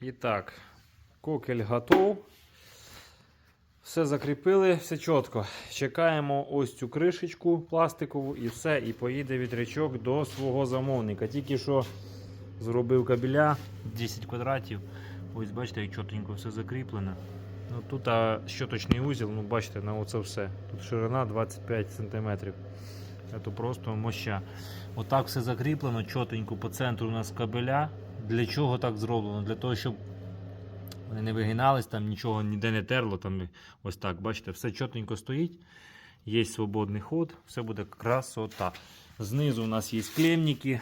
І так, кокель готов. Все закріпили, все чітко. Чекаємо ось цю кришечку пластикову і все. І поїде вітрячок до свого замовника. Тільки що зробив кабеля 10 квадратів. Ось бачите, як чотенько все закріплено. Ну, тут а, щоточний узіл, ну бачите, на оце все. Тут ширина 25 см. Це просто моща. Отак все закріплено, чотенько по центру у нас кабеля. Для чого так зроблено? Для того, щоб вони не вигинались, там нічого ніде не терло. Там ось так, бачите, все чотенько стоїть. Є свободний ход, все буде красота. Знизу у нас є клемники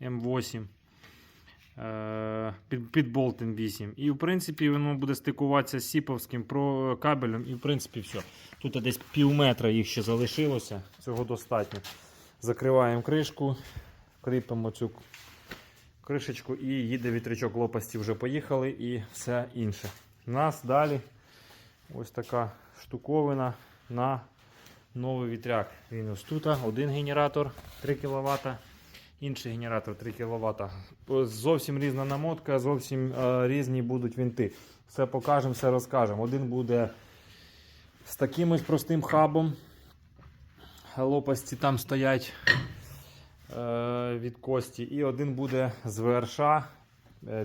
М8. Е, Під, під болт М8. І в принципі воно буде стикуватися з сіповським кабелем. І в принципі все. Тут десь пів метра їх ще залишилося. Цього достатньо. Закриваємо кришку, кріпимо цю кришечку і їде вітрячок лопасті вже поїхали і все інше. У нас далі ось така штуковина на новий вітряк. Він ось тут, один генератор 3 кВт, інший генератор 3 кВт. Зовсім різна намотка, зовсім е, різні будуть вінти. Все покажемо, все розкажемо. Один буде з таким ось простим хабом. Лопасті там стоять е, від кості. І один буде з ВРШ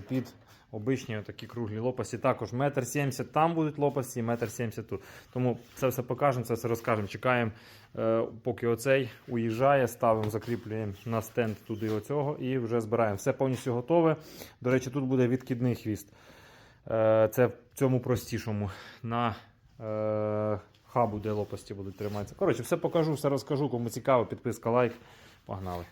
під обичні такі круглі лопасті. Також метр сімдесят там будуть лопасті, метр сімдесят тут. Тому це все покажемо, це все розкажемо. Чекаємо, е, поки оцей уїжджає, ставимо, закріплюємо на стенд туди оцього і вже збираємо. Все повністю готове. До речі, тут буде відкидний хвіст. Е, Це в цьому простішому. На е, хабу, де лопасті будуть триматися. Коротше, все покажу, все розкажу. Кому цікаво, підписка, лайк. Погнали.